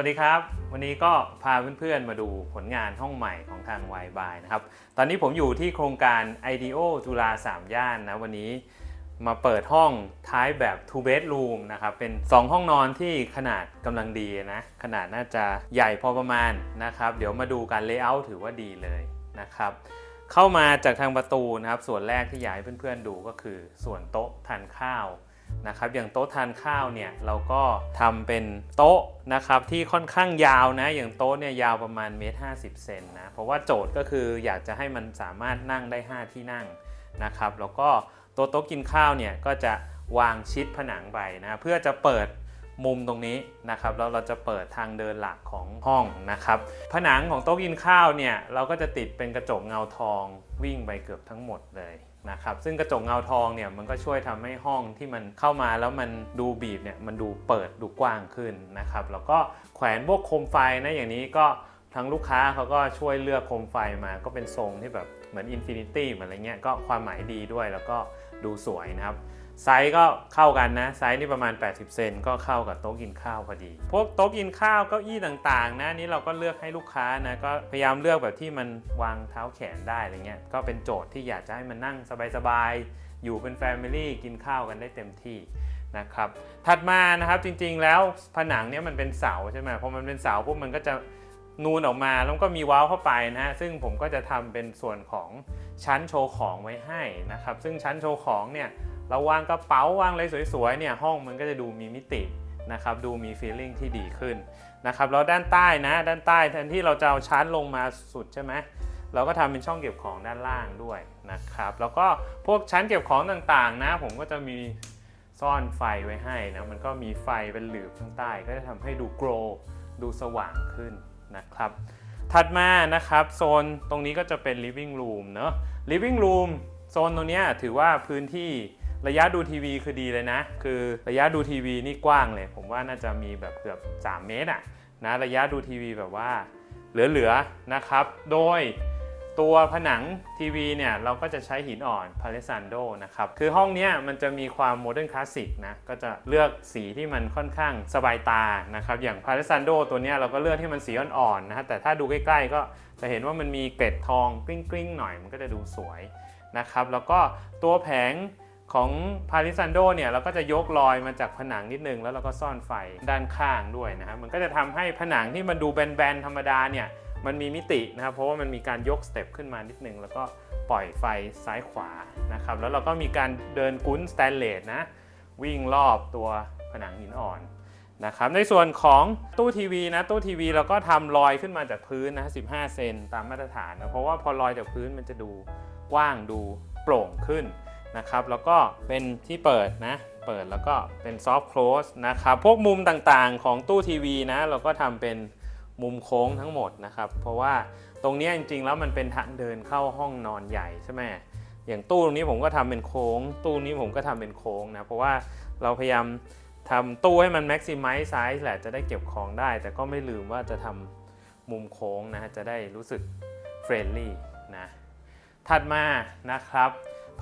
วัสดีครับ วันนี้ก็พาเพื่อนๆมาดูผลงานห้องใหม่ของทาง y b y นะครับ ตอนนี้ผมอยู่ที่โครงการ IDEO จุฬา3 ย่านนะ วันนี้มาเปิดห้องท้ายแบบ two bedroom นะครับ เป็น 2 ห้องนอนที่ขนาดกำลังดีนะ ขนาดน่าจะใหญ่พอประมาณนะครับ เดี๋ยวมาดูการ layout ถือว่าดีเลยนะครับ เข้ามาจากทางประตูนะครับ ส่วนแรกที่อยากให้เพื่อนๆดูก็คือส่วนโต๊ะทานข้าว นะครับอย่างโต๊ะทานข้าวเนี่ยเราก็ทำเป็นโต๊ะนะครับที่ค่อนข้างยาวนะอย่างโต๊ะเนี่ยยาวประมาณเมตรห้เซนนะเพราะว่าโจทย์ก็คืออยากจะให้มันสามารถนั่งได้ 5 ที่นั่งนะครับแล้วก็โต๊ะโต๊ะกินข้าวเนี่ยก็จะวางชิดผนังไปนะเพื่อจะเปิดมุมตรงนี้นะครับแล้วเราจะเปิดทางเดินหลักของห้องนะครับผนังของโต๊ะกินข้าวเนี่ยเราก็จะติดเป็นกระจกเงาทองวิ่งไปเกือบทั้งหมดเลย นะครับซึ่งกระจกเงาทองเนี่ยมันก็ช่วยทำให้ห้องที่มันเข้ามาแล้วมันดูบีบเนี่ยมันดูเปิดดูกว้างขึ้นนะครับแล้วก็แขวนพวกโคมไฟนะอย่างนี้ก็ทั้งลูกค้าเขาก็ช่วยเลือกโคมไฟมาก็เป็นทรงที่แบบเหมือนอินฟินิตี้เหมือนอะไรเงี้ยก็ความหมายดีด้วยแล้วก็ดูสวยนะครับ ไซส์ก็เข้ากันนะ ไซส์นี่ประมาณ 80 เซนก็เข้ากับโต๊ะกินข้าวพอดี พวกโต๊ะกินข้าวเก้าอี้ต่างๆ นะนี้เราก็เลือกให้ลูกค้านะก็พยายามเลือกแบบที่มันวางเท้าแขนได้อะไรเงี้ยก็เป็นโจทย์ที่อยากจะให้มันนั่งสบายๆ อยู่เป็นแฟมิลี่กินข้าวกันได้เต็มที่นะครับถัดมานะครับจริงๆแล้วผนังเนี้ยมันเป็นเสาใช่ไหมพอมันเป็นเสาปุ๊บมันก็จะนูนออกมาแล้วก็มีว้าวเข้าไปนะฮะซึ่งผมก็จะทำเป็นส่วนของชั้นโชว์ของไว้ให้นะครับซึ่งชั้นโชว์ของเนี่ย เราวางกระเป๋าวางอะไรสวยๆเนี่ยห้องมันก็จะดูมีมิตินะครับดูมีฟีลลิ่งที่ดีขึ้นนะครับแล้วด้านใต้นะด้านใต้แทนที่เราจะเอาชั้นลงมาสุดใช่ไหมเราก็ทำเป็นช่องเก็บของด้านล่างด้วยนะครับแล้วก็พวกชั้นเก็บของต่างๆนะผมก็จะมีซ่อนไฟไว้ให้นะมันก็มีไฟเป็นหลืบข้างใต้ก็จะทำให้ดูโกลดูสว่างขึ้นนะครับถัดมานะครับโซนตรงนี้ก็จะเป็น living room เนอะ living room โซนตรงเนี้ยถือว่าพื้นที่ ระยะดูทีวีคือดีเลยนะ คือระยะดูทีวีนี่กว้างเลย ผมว่าน่าจะมีแบบเกือบ 3 เมตรอะนะระยะดูทีวีแบบว่าเหลือๆนะครับ โดยตัวผนังทีวีเนี่ยเราก็จะใช้หินอ่อนพาเลซันโดนะครับ คือห้องนี้มันจะมีความโมเดิร์นคลาสสิกนะ ก็จะเลือกสีที่มันค่อนข้างสบายตานะครับ อย่างพาเลซันโดตัวนี้เราก็เลือกที่มันสีอ่อนๆนะฮะแต่ถ้าดูใกล้ๆก็จะเห็นว่ามันมีเกล็ดทองกริ้งๆหน่อยมันก็จะดูสวยนะครับ แล้วก็ตัวแผง ของพาริซันโดเนี่ยเราก็จะยกลอยมาจากผนังนิดนึง แล้วเราก็ซ่อนไฟด้านข้างด้วยนะครับมันก็จะทำให้ผนังที่มันดูแบนๆธรรมดาเนี่ยมันมีมิตินะครับเพราะว่ามันมีการยกสเต็ปขึ้นมานิดนึง แล้วก็ปล่อยไฟซ้ายขวานะครับแล้วเราก็มีการเดินกุ้นสแตนเลสนะวิ่งรอบตัวผนังหินอ่อนนะครับในส่วนของตู้ทีวีนะตู้ทีวีเราก็ทำลอยขึ้นมาจากพื้นนะ15 เซนตามมาตรฐานนะเพราะว่าพอลอยจากพื้นมันจะดูกว้างดูโปร่งขึ้น นะครับ แล้วก็เป็นที่เปิดนะ เปิดแล้วก็เป็นซอฟต์ close นะครับ พวกมุมต่างๆของตู้ทีวีนะ เราก็ทำเป็นมุมโค้งทั้งหมดนะครับ เพราะว่าตรงนี้จริงๆ แล้วมันเป็นทางเดินเข้าห้องนอนใหญ่ใช่ไหมอย่างตู้ตรงนี้ผมก็ทำเป็นโค้ง ตู้นี้ผมก็ทำเป็นโค้งนะ เพราะว่าเราพยายามทำตู้ให้มัน maximize size แหละจะได้เก็บของได้ แต่ก็ไม่ลืมว่าจะทำมุมโค้งนะ จะได้รู้สึก friendly นะ ถัดมานะครับ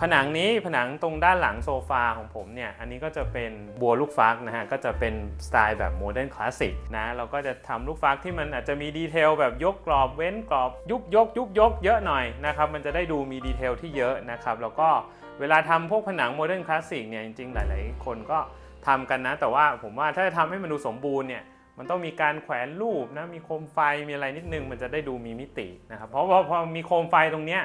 ผนังนี้ผนังตรงด้านหลังโซฟาของผมเนี่ย อันนี้ก็จะเป็นบัวลูกฟักนะฮะ ก็จะเป็นสไตล์แบบโมเดิร์นคลาสสิกนะ เราก็จะทำลูกฟักที่มันอาจจะมีดีเทลแบบยกกรอบเว้นกรอบยุบยกยุบยกเยอะหน่อยนะครับ มันจะได้ดูมีดีเทลที่เยอะนะครับ แล้วก็เวลาทำพวกผนังโมเดิร์นคลาสสิกเนี่ย จริงๆ หลาย ๆ คนก็ทำกันนะ แต่ว่าผมว่าถ้าจะทำให้มันดูสมบูรณ์เนี่ยมันต้องมีการแขวนรูปนะ มีโคมไฟ มีอะไรนิดนึง มันจะได้ดูมีมิตินะครับ เพราะว่าพอมีโคมไฟตรงเนี้ย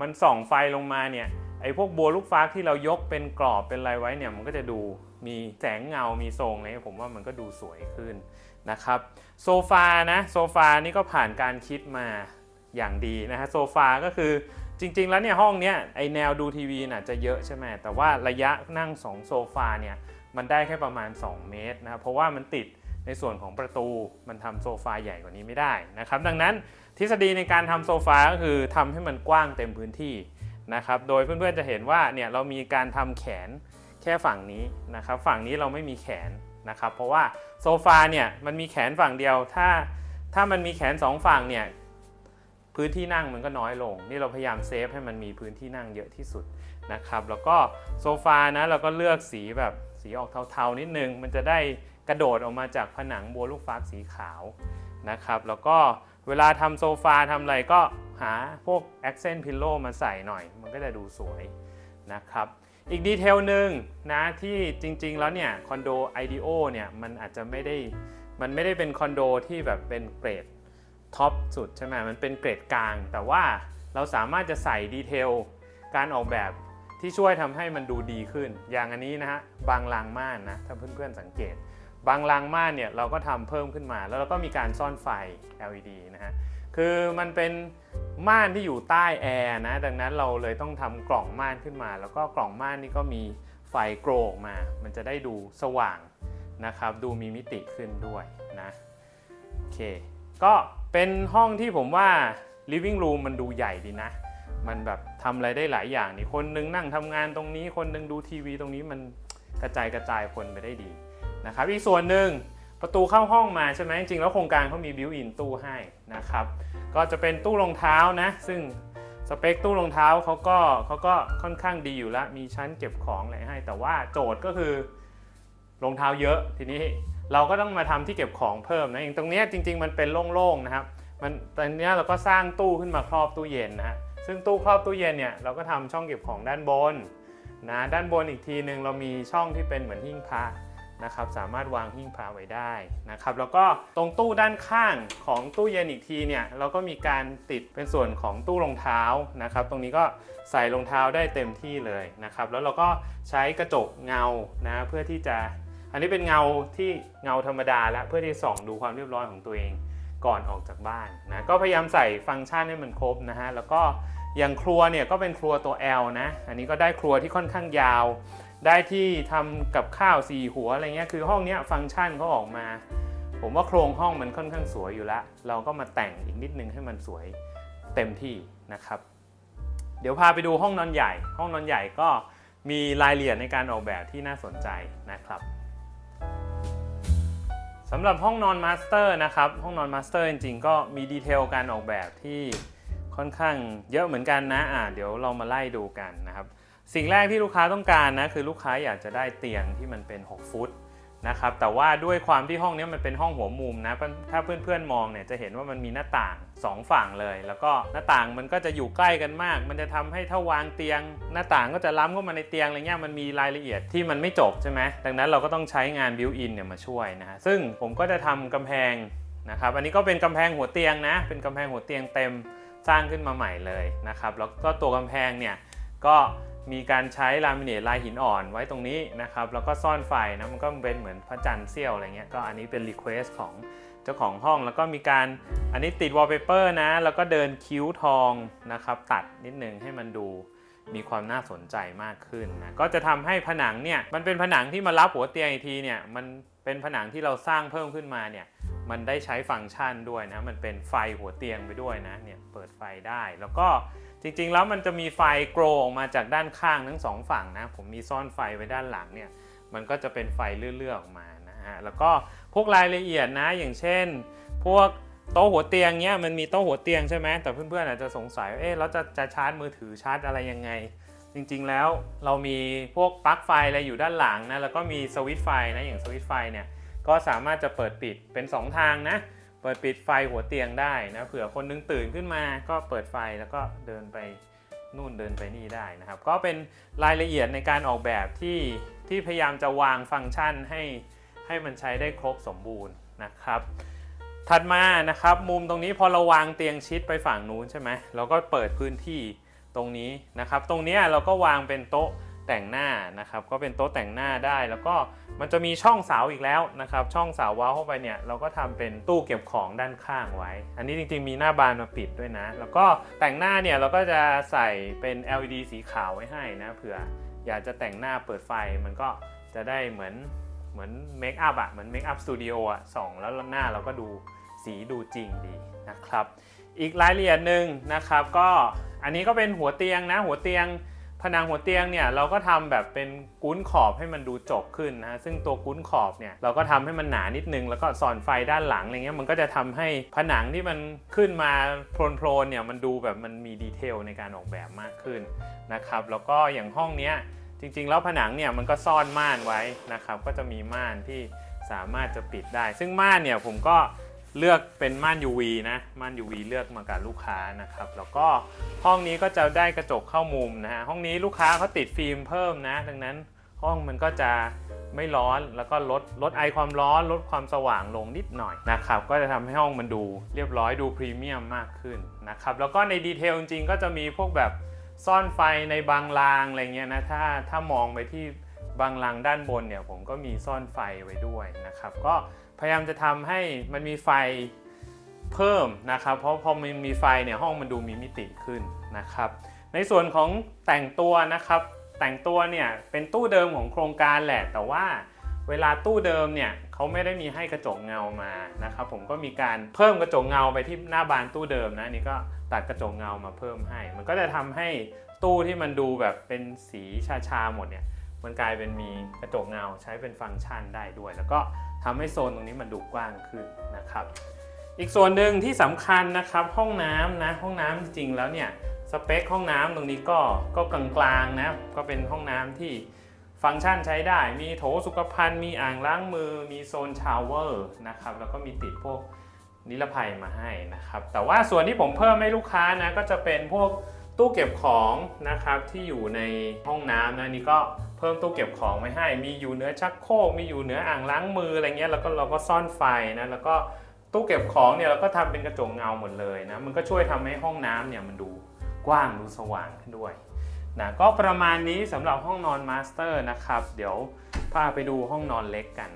มันส่องไฟลงมาเนี่ย ไอ้พวกบัวลูกฟ้าที่เรายกเป็นกรอบเป็นอะไรไว้เนี่ยมันก็จะดูมีแสงเงา มีทรงอะไรเงี้ยผมว่ามันก็ดูสวยขึ้นนะครับโซฟานะโซฟานี่ก็ผ่านการคิดมาอย่างดีนะฮะโซฟาก็คือจริง ๆ แล้วเนี่ยห้องเนี้ยไอแนวดูทีวีน่ะจะเยอะใช่ไหมแต่ว่าระยะนั่ง 2 โซฟาเนี่ยมันได้แค่ประมาณ 2 เมตรนะครับเพราะว่ามันติดในส่วนของประตูมันทำโซฟาใหญ่กว่านี้ไม่ได้นะครับดังนั้นทฤษฎีในการทำโซฟาก็คือทำให้มันกว้างเต็มพื้นที่ นะครับ โดยเพื่อนๆจะเห็นว่าเนี่ยเรามีการทำแขนแค่ฝั่งนี้นะครับ ฝั่งนี้เราไม่มีแขนนะครับ เพราะว่าโซฟาเนี่ยมันมีแขนฝั่งเดียว ถ้าถ้ามันมีแขนสองฝั่งเนี่ยพื้นที่นั่งมันก็น้อยลง นี่เราพยายามเซฟให้มันมีพื้นที่นั่งเยอะที่สุดนะครับ แล้วก็โซฟานะเราก็เลือกสีแบบสีออกเทาๆนิดนึง มันจะได้กระโดดออกมาจากผนังบัวลูกฟักสีขาวนะครับ แล้วก็เวลาทำโซฟาทำอะไรก็ หาพวก accent pillow มาใส่หน่อย มันก็จะดูสวยนะครับ อีกดีเทลหนึ่งนะที่จริงๆแล้วเนี่ยคอนโด IDEO เนี่ยมันอาจจะไม่ได้มันไม่ได้เป็นคอนโดที่แบบเป็นเกรดท็อปสุดใช่ไหมมันเป็นเกรดกลาง แต่ว่าเราสามารถจะใส่ดีเทลการออกแบบที่ช่วยทำให้มันดูดีขึ้น อย่างอันนี้นะฮะบางรางม่านนะถ้าเพื่อนๆสังเกต บางรางม่านเนี่ยเราก็ทำเพิ่มขึ้นมา แล้วเราก็มีการซ่อนไฟ LED นะฮะคือมันเป็นม่านที่อยู่ใต้แอร์นะดังนั้นเราเลยต้องทำกล่องม่านขึ้นมา แล้วก็กล่องม่านนี่ก็มีไฟโกรออกมา มันจะได้ดูสว่างนะครับ ดูมีมิติขึ้นด้วยนะโอเคก็เป็นห้องที่ผมว่า living room มันดูใหญ่ดีนะ มันแบบทำอะไรได้หลายอย่างนี่คนนึงนั่งทำงานตรงนี้ คนนึงดูทีวีตรงนี้มันกระจายกระจายคนไปได้ดี นะครับอีกส่วนหนึ่งประตูเข้าห้องมาใช่ไหมจริงๆแล้วโครงการเขามีบิวอินตู้ให้นะครับก็จะเป็นตู้รองเท้านะซึ่งสเปคตู้รองเท้าเขาก็เขาก็ค่อนข้างดีอยู่แล้วมีชั้นเก็บของอะไรให้ แต่ว่าโจทย์ก็คือรองเท้าเยอะทีนี้เราก็ต้องมาทำที่เก็บของเพิ่มนะเองตรงนี้จริง ๆ มันเป็นโล่งๆนะครับมันตอนนี้เราก็สร้างตู้ขึ้นมาครอบตู้เย็นนะซึ่งตู้ครอบตู้เย็นเนี่ยเราก็ทำช่องเก็บของด้านบนนะด้านบนอีกทีหนึ่งเรามีช่องที่เป็นเหมือนหิ้งพระ นะครับสามารถวางหิ้งพระไว้ได้นะครับแล้วก็ตรงตู้ด้านข้างของตู้เย็นอีกทีเนี่ยเราก็มีการติดเป็นส่วนของตู้รองเท้านะครับ ตรงนี้ก็ใส่รองเท้าได้เต็มที่เลยนะครับ แล้วเราก็ใช้กระจกเงานะเพื่อที่จะอันนี้เป็นเงาที่เงาธรรมดาแล้วเพื่อที่ส่องดูความเรียบร้อยของตัวเองก่อนออกจากบ้านนะก็พยายามใส่ฟังก์ชันให้มันครบนะฮะแล้วก็อย่างครัวเนี่ยก็เป็นครัวตัว L นะอันนี้ก็ได้ครัวที่ค่อนข้างยาว ได้ที่ทำกับข้าวสี่หัวอะไรเงี้ยคือห้องเนี้ยฟังก์ชันเขาออกมา ผมว่าโครงห้องมันค่อนข้างสวยอยู่แล้วเราก็มาแต่งอีกนิดนึงให้มันสวยเต็มที่นะครับ เดี๋ยวพาไปดูห้องนอนใหญ่ ห้องนอนใหญ่ก็มีรายละเอียดในการออกแบบที่น่าสนใจนะครับสำหรับห้องนอนมาสเตอร์นะครับห้องนอนมาสเตอร์จริงๆ ก็มีดีเทลการออกแบบที่ค่อนข้างเยอะเหมือนกันนะอ่าเดี๋ยวเรามาไล่ดูกันนะครับ สิ่งแรกที่ลูกค้าต้องการนะคือลูกค้าอยากจะได้เตียงที่มันเป็น 6 ฟุตนะครับแต่ว่าด้วยความที่ห้องนี้มันเป็นห้องหัวมุมนะถ้าเพื่อนๆมองเนี่ยจะเห็นว่ามันมีหน้าต่าง 2 ฝั่งเลย แล้วก็หน้าต่างมันก็จะอยู่ใกล้กันมาก มันจะทำให้ถ้าวางเตียง หน้าต่างก็จะล้ำเข้ามาในเตียงอะไรเงี้ยมันมีรายละเอียดที่มันไม่จบใช่ไหมดังนั้นเราก็ต้องใช้งานบิวอินเนี่ยมาช่วยนะซึ่งผมก็จะทำกำแพงนะครับอันนี้ก็เป็นกำแพงหัวเตียงนะ เป็นกำแพงหัวเตียงเต็มสร้างขึ้นมาใหม่เลยนะครับแล้วก็ตัวกำแพงเนี่ยก็ มีการใช้ลามิเนตลายหินอ่อนไว้ตรงนี้นะครับ แล้วก็ซ่อนไฟนะมันก็เป็นเหมือนพระจันทร์เสี้ยวอะไรเงี้ยก็อันนี้เป็นรีเควสของเจ้าของห้องแล้วก็มีการอันนี้ติดวอลเปเปอร์นะ แล้วก็เดินคิ้วทองนะครับ ตัดนิดนึงให้มันดูมีความน่าสนใจมากขึ้นนะก็จะทำให้ผนังเนี่ยมันเป็นผนังที่มารับหัวเตียงอีกทีเนี่ยมันเป็นผนังที่เราสร้างเพิ่มขึ้นมาเนี่ยมันได้ใช้ฟังก์ชันด้วยนะมันเป็นไฟหัวเตียงไปด้วยนะเนี่ยเปิดไฟได้แล้วก็ จริงๆแล้วมันจะมีไฟโกรออกมาจากด้านข้างทั้งสองฝั่งนะ ผมมีซ่อนไฟไว้ด้านหลังเนี่ย มันก็จะเป็นไฟเลื่อยๆออกมานะฮะ แล้วก็พวกรายละเอียดนะ อย่างเช่น พวกโต๊ะหัวเตียงเนี้ยมันมีโต๊ะหัวเตียงใช่ไหม แต่เพื่อนๆอาจจะสงสัยว่าเอ๊ะเราจะจะชาร์จมือถือชาร์จอะไรยังไง จริงๆแล้วเรามีพวกปลั๊กไฟอะไรอยู่ด้านหลังนะ แล้วก็มีสวิตช์ไฟนะ อย่างสวิตช์ไฟเนี่ย ก็สามารถจะเปิดปิดเป็น 2 ทางนะ เปิดปิดไฟหัวเตียงได้นะเผื่อคนนึงตื่นขึ้นมาก็เปิดไฟแล้วก็เดินไปนู่นเดินไปนี่ได้นะครับ ก็เป็นรายละเอียดในการออกแบบที่ที่พยายามจะวางฟังก์ชันให้ให้มันใช้ได้ครบสมบูรณ์นะครับ ถัดมานะครับมุมตรงนี้พอเราวางเตียงชิดไปฝั่งนู้นใช่ไหมเราก็เปิดพื้นที่ตรงนี้นะครับ ตรงนี้เราก็วางเป็นโต๊ะ แต่งหน้านะครับ ก็เป็นโต๊ะแต่งหน้าได้ แล้วก็มันจะมีช่องเสาอีกแล้วนะครับ ช่องเสาว้าวเข้าไปเนี่ยเราก็ทำเป็นตู้เก็บของด้านข้างไว้ อันนี้จริงๆมีหน้าบานมาปิดด้วยนะ แล้วก็แต่งหน้าเนี่ยเราก็จะใส่เป็น LED สีขาวไว้ให้นะเผื่ออยากจะแต่งหน้าเปิดไฟมันก็จะได้เหมือนเหมือนเมคอัพอะเหมือนเมคอัพสตูดิโออะส่องแล้วหน้าเราก็ดูสีดูจริงดีนะครับ อีกรายละเอียดหนึ่งนะครับ ก็อันนี้ก็เป็นหัวเตียงนะหัวเตียง ผนังหัวเตียงเนี่ยเราก็ทำแบบเป็นกุ้นขอบให้มันดูจบขึ้นนะซึ่งตัวกุ้นขอบเนี่ยเราก็ทำให้มันหนานิดนึงแล้วก็สอนไฟด้านหลังอะไรเงี้ยมันก็จะทำให้ผนังที่มันขึ้นมาโพลนๆเนี่ยมันดูแบบมันมีดีเทลในการออกแบบมากขึ้นนะครับแล้วก็อย่างห้องเนี้ยจริงๆ แล้วผนังเนี่ยมันก็ซ่อนม่านไว้นะครับก็จะมีม่านที่สามารถจะปิดได้ ซึ่งม่านเนี่ยผมก็ เลือกเป็นม่าน UV นะม่าน UV เลือกมากับลูกค้านะครับแล้วก็ห้องนี้ก็จะได้กระจกเข้ามุมนะฮะห้องนี้ลูกค้าเขาติดฟิล์มเพิ่มนะ ดังนั้นห้องมันก็จะไม่ร้อนแล้วก็ลดลดไอความร้อนลดความสว่างลงนิดหน่อยนะครับก็จะทำให้ห้องมันดูเรียบร้อยดูพรีเมียมมากขึ้นนะครับแล้วก็ในดีเทลจริงก็จะมีพวกแบบซ่อนไฟในบางรางอะไรเงี้ยนะถ้าถ้ามองไปที่บางรังด้านบนเนี่ยผมก็มีซ่อนไฟไว้ด้วยนะครับก็ พยายามจะทำให้มันมีไฟเพิ่มนะครับ เพราะพอมันมีไฟเนี่ยห้องมันดูมีมิติขึ้นนะครับ ในส่วนของแต่งตัวนะครับ แต่งตัวเนี่ยเป็นตู้เดิมของโครงการแหละ แต่ว่าเวลาตู้เดิมเนี่ยเขาไม่ได้มีให้กระจกเงามานะครับ ผมก็มีการเพิ่มกระจกเงาไปที่หน้าบานตู้เดิมนะนี่ก็ตัดกระจกเงามาเพิ่มให้ มันก็จะทำให้ตู้ที่มันดูแบบเป็นสีชาๆหมดเนี่ยมันกลายเป็นมีกระจกเงาใช้เป็นฟังก์ชันได้ด้วย แล้วก็ ทำให้โซนตรงนี้มันดูกว้างขึ้นนะครับ อีกส่วนหนึ่งที่สำคัญนะครับห้องน้ำนะห้องน้ำจริงๆแล้วเนี่ยสเปคห้องน้ำตรงนี้ก็ก็กลางๆนะก็เป็นห้องน้ำที่ฟังก์ชันใช้ได้ มีโถสุขภัณฑ์ มีอ่างล้างมือ มีโซนชาวเวอร์นะครับ แล้วก็มีติดพวกนิรภัยมาให้นะครับ แต่ว่าส่วนที่ผมเพิ่มให้ลูกค้านะก็จะเป็นพวก ตู้เก็บของนะครับที่อยู่ในห้องน้ำนะนี่ก็เพิ่มตู้เก็บของไว้ให้ มีอยู่เหนือชักโครกมีอยู่เหนืออ่างล้างมืออะไรเงี้ยแล้วก็เราก็ซ่อนไฟนะแล้วก็ตู้เก็บของเนี่ยเราก็ทำเป็นกระจกเงาหมดเลยนะมันก็ช่วยทำให้ห้องน้ำเนี่ยมันดูกว้างดูสว่างขึ้นด้วยนะก็ประมาณนี้สำหรับห้องนอนมาสเตอร์นะครับ เดี๋ยวพาไปดูห้องนอนเล็กกัน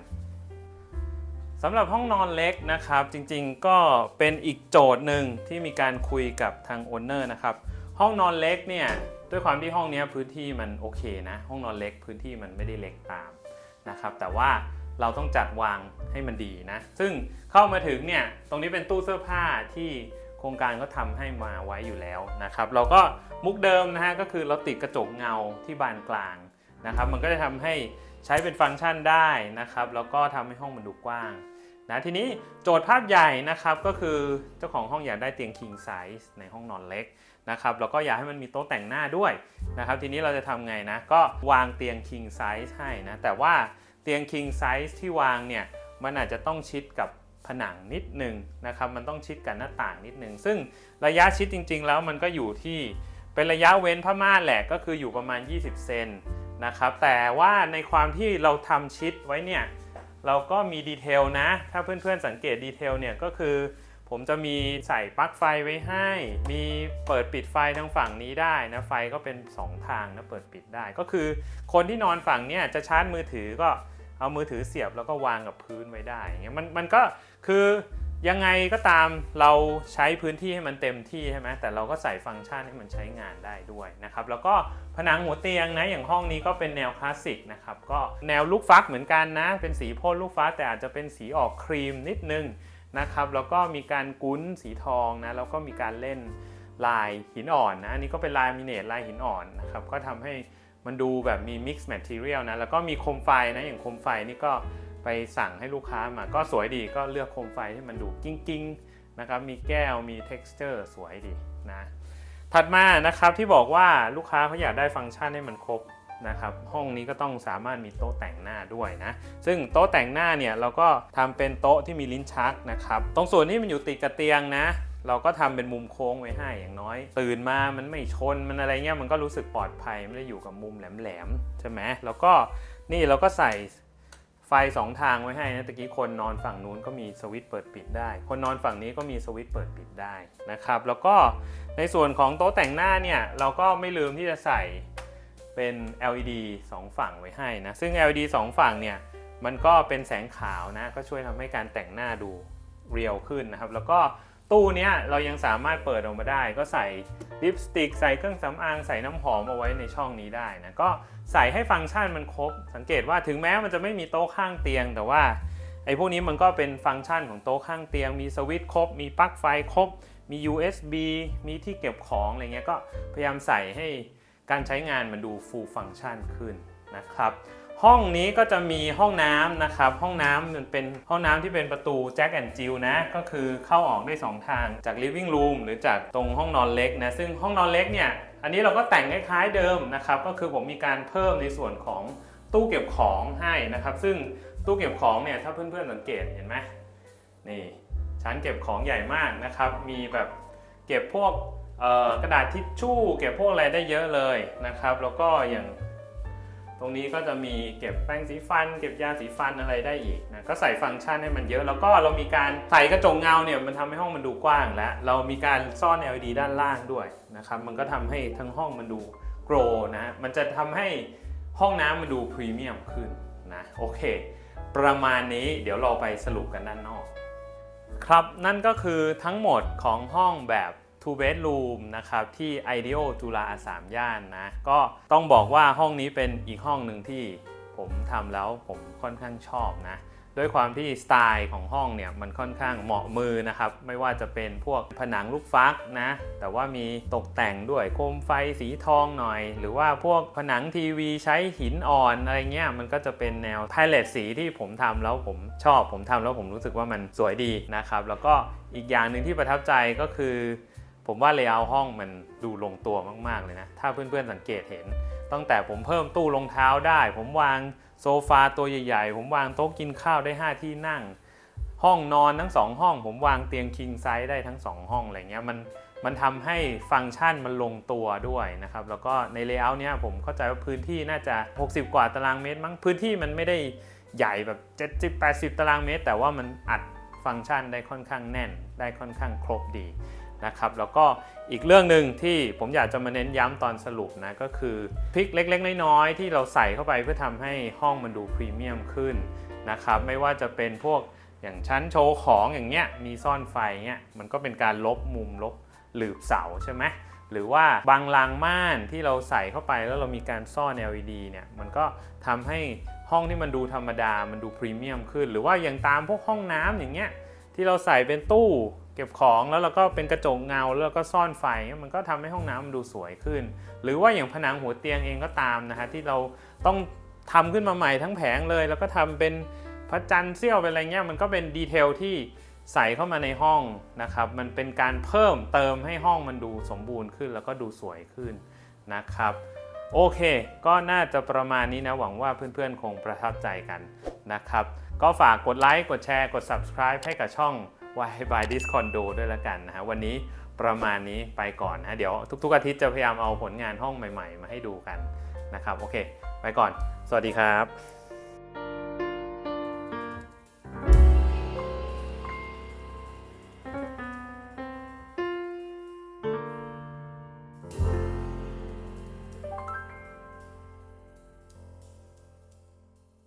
สำหรับห้องนอนเล็กนะครับ จริงๆก็เป็นอีกโจทย์หนึ่งที่มีการคุยกับทางโอนเนอร์นะครับ ห้องนอนเล็กเนี่ยด้วยความที่ห้องนี้พื้นที่มันโอเคนะ ห้องนอนเล็กพื้นที่มันไม่ได้เล็กตามนะครับแต่ว่าเราต้องจัดวางให้มันดีนะ ซึ่งเข้ามาถึงเนี่ยตรงนี้เป็นตู้เสื้อผ้าที่โครงการก็ทำให้มาไว้อยู่แล้วนะครับ เราก็มุกเดิมนะฮะก็คือเราติดกระจกเงาที่บานกลางนะครับ มันก็จะทำให้ใช้เป็นฟังก์ชันได้นะครับ แล้วก็ทำให้ห้องมันดูกว้าง นะทีนี้โจทย์ภาพใหญ่นะครับก็คือเจ้าของห้องอยากได้เตียง king size ในห้องนอนเล็กนะครับแล้วก็อยากให้มันมีโต๊ะแต่งหน้าด้วยนะครับทีนี้เราจะทำไงนะ ก็วางเตียง king size ให้นะแต่ว่าเตียง king size ที่วางเนี่ยมันอาจจะต้องชิดกับผนังนิดนึงนะครับมันต้องชิดกับหน้าต่างนิดนึงซึ่งระยะชิดจริง ๆ แล้วมันก็อยู่ที่เป็นระยะเว้นผ้าม่านแหละก็คืออยู่ประมาณ 20 เซนนะครับแต่ว่าในความที่เราทำชิดไว้เนี่ย เราก็มีดีเทลนะ ถ้าเพื่อนๆสังเกตดีเทลเนี่ยก็คือ ผมจะมีใส่ปลั๊กไฟไว้ให้ มีเปิดปิดไฟทางฝั่งนี้ได้นะไฟก็เป็น 2 ทางนะเปิดปิดได้ ก็คือคนที่นอนฝั่งเนี่ยจะชาร์จมือถือก็เอามือถือเสียบแล้วก็วางกับพื้นไว้ได้เงี้ยมันมันก็คือ ยังไงก็ตามเราใช้พื้นที่ให้มันเต็มที่ใช่ไหมแต่เราก็ใส่ฟังก์ชันให้มันใช้งานได้ด้วยนะครับแล้วก็ผนังหัวเตียงนะอย่างห้องนี้ก็เป็นแนวคลาสสิกนะครับก็แนวลูกฟักเหมือนกันนะ เป็นสีพ่นลูกฟ้าแต่อาจจะเป็นสีออกครีมนิดนึงนะครับแล้วก็มีการกุ้นสีทองนะแล้วก็มีการเล่นลายหินอ่อนนะอันนี้ก็เป็นลายมิเนตลายหินอ่อนนะครับก็ทำให้มันดูแบบมี mix material นะแล้วก็มีโคมไฟนะอย่างโคมไฟนี่ก็ ไปสั่งให้ลูกค้ามาก็สวยดีก็เลือกโคมไฟที่มันดูกิ้งๆนะครับมีแก้วมี texture สวยดีนะถัดมานะครับที่บอกว่าลูกค้าเขาอยากได้ฟังก์ชันให้มันครบนะครับห้องนี้ก็ต้องสามารถมีโต๊ะแต่งหน้าด้วยนะซึ่งโต๊ะแต่งหน้าเนี่ยเราก็ทำเป็นโต๊ะที่มีลิ้นชักนะครับตรงส่วนที่มันอยู่ติดกับเตียงนะเราก็ทำเป็นมุมโค้งไว้ให้อย่างน้อย ตื่นมามันไม่ชนมันอะไรเงี้ยมันก็รู้สึกปลอดภัยไม่ได้อยู่กับมุมแหลมๆใช่ไหมแล้วก็นี่เราก็ใส่ ไฟสองทางไว้ให้นะตะกี้คนนอนฝั่งนู้นก็มีสวิตช์เปิดปิดได้ คนนอนฝั่งนี้ก็มีสวิตช์เปิดปิดได้นะครับ แล้วก็ในส่วนของโต๊ะแต่งหน้าเนี่ยเราก็ไม่ลืมที่จะใส่เป็น LED 2 ฝั่งไว้ให้นะ ซึ่ง LED 2 ฝั่งเนี่ยมันก็เป็นแสงขาวนะ ก็ช่วยทำให้การแต่งหน้าดูเรียวขึ้นนะครับ แล้วก็ ตู้เนี้ยเรายังสามารถเปิดออกมาได้ ก็ใส่ลิปสติกใส่เครื่องสำอางใส่น้ำหอมเอาไว้ในช่องนี้ได้นะก็ใส่ให้ฟังก์ชันมันครบ สังเกตว่าถึงแม้มันจะไม่มีโต๊ะข้างเตียง แต่ว่าไอ้พวกนี้มันก็เป็นฟังก์ชันของโต๊ะข้างเตียง มีสวิตช์ครบ มีปลั๊กไฟครบ มี USB มีที่เก็บของอะไรเงี้ยก็พยายามใส่ให้การใช้งานมันดู full function ขึ้นนะครับ ห้องนี้ก็จะมีห้องน้ำนะครับ ห้องน้ำมันเป็นห้องน้ำที่เป็นประตูแจ็คแอนจิลนะ ก็คือเข้าออกได้ 2 ทางจาก living room หรือจากตรงห้องนอนเล็กนะ ซึ่งห้องนอนเล็กเนี่ย อันนี้เราก็แต่งคล้ายๆเดิมนะครับ ก็คือผมมีการเพิ่มในส่วนของตู้เก็บของให้นะครับ ซึ่งตู้เก็บของเนี่ยถ้าเพื่อนๆสังเกตเห็นไหมนี่ชั้นเก็บของใหญ่มากนะครับ มีแบบเก็บพวกกระดาษทิชชู่ เก็บพวกอะไรได้เยอะเลยนะครับ แล้วก็อย่าง ตรงนี้ก็จะมีเก็บแป้งสีฟัน เก็บยาสีฟันอะไรได้อีกนะก็ใส่ฟังก์ชันให้มันเยอะ แล้วก็เรามีการใส่กระจกเงาเนี่ยมันทำให้ห้องมันดูกว้างและเรามีการซ่อน LED ด้านล่างด้วยนะครับมันก็ทำให้ทั้งห้องมันดูโกรนะมันจะทำให้ห้องน้ำมันดูพรีเมียมขึ้นนะโอเค ประมาณนี้เดี๋ยวเราไปสรุปกันด้านนอก ครับนั่นก็คือทั้งหมดของห้องแบบ two bedroom นะครับที่ Ideal จุฬาสามย่านนะ ก็ต้องบอกว่าห้องนี้เป็นอีกห้องหนึ่งที่ผมทำแล้วผมค่อนข้างชอบนะด้วยความที่สไตล์ของห้องเนี่ยมันค่อนข้างเหมาะมือนะครับ ไม่ว่าจะเป็นพวกผนังลูกฟักนะ แต่ว่ามีตกแต่งด้วยโคมไฟสีทองหน่อย หรือว่าพวกผนังทีวีใช้หินอ่อนอะไรเงี้ยมันก็จะเป็นแนวพาเลตสีที่ผมทำแล้วผมชอบ ผมทำแล้วผมรู้สึกว่ามันสวยดีนะครับ แล้วก็อีกอย่างหนึ่งที่ประทับใจก็คือ ผมว่าเลเยอร์ห้องมันดูลงตัวมาก ๆ เลยนะ ถ้าเพื่อนๆสังเกตเห็น ตั้งแต่ผมเพิ่มตู้รองเท้าได้ ผมวางโซฟาตัวใหญ่ ๆ ผมวางโต๊ะกินข้าวได้ 5 ที่นั่ง ห้องนอนทั้ง 2 ห้อง ผมวางเตียงคิงไซส์ได้ทั้ง 2 ห้องอะไรเงี้ยมันมันทำให้ฟังก์ชันมันลงตัวด้วยนะครับ แล้วก็ในเลเยอร์เนี้ยผมเข้าใจว่าพื้นที่น่าจะ 60 กว่าตารางเมตรมั้งพื้นที่มันไม่ได้ใหญ่แบบ 70-80 ตารางเมตร แต่ว่ามันอัดฟังก์ชันได้ค่อนข้างแน่น ได้ค่อนข้างครบดี นะครับแล้วก็อีกเรื่องหนึ่งที่ผมอยากจะมาเน้นย้ำตอนสรุปนะก็คือพริกเล็กๆ น้อยๆ ที่เราใส่เข้าไปเพื่อทำให้ห้องมันดูพรีเมียมขึ้นนะครับไม่ว่าจะเป็นพวกอย่างชั้นโชว์ของอย่างเงี้ยมีซ่อนไฟเงี้ยมันก็เป็นการลบมุมลบหลืบเสาใช่ไหมหรือว่าบางรางม่านที่เราใส่เข้าไปแล้วเรามีการซ่อน LED เนี่ยมันก็ทำให้ห้องที่มันดูธรรมดามันดูพรีเมียมขึ้น หรือว่าอย่างตามพวกห้องน้ำอย่างเงี้ยที่เราใส่เป็นตู้ เก็บของแล้วเราก็เป็นกระจกเงาแล้วเราก็ซ่อนไฟมันก็ทำให้ห้องน้ำมันดูสวยขึ้น หรือว่าอย่างผนังหัวเตียงเองก็ตามนะฮะที่เราต้องทำขึ้นมาใหม่ทั้งแผงเลย แล้วก็ทำเป็นพระจันทร์เสี้ยวเป็นอะไรเงี้ยมันก็เป็นดีเทลที่ใส่เข้ามาในห้องนะครับ มันเป็นการเพิ่มเติมให้ห้องมันดูสมบูรณ์ขึ้น แล้วก็ดูสวยขึ้นนะครับ โอเค ก็น่าจะประมาณนี้นะ หวังว่าเพื่อนๆ คงประทับใจกันนะครับ ก็ฝากกดไลค์ กดแชร์ กด subscribe ให้กับช่อง Why by This Condo ด้วยละกันนะฮะวันนี้ประมาณนี้ไปก่อนนะเดี๋ยวทุกๆอาทิตย์จะพยายามเอาผลงานห้องใหม่ ๆ มาให้ดูกันนะครับโอเค ไปก่อน สวัสดีครับ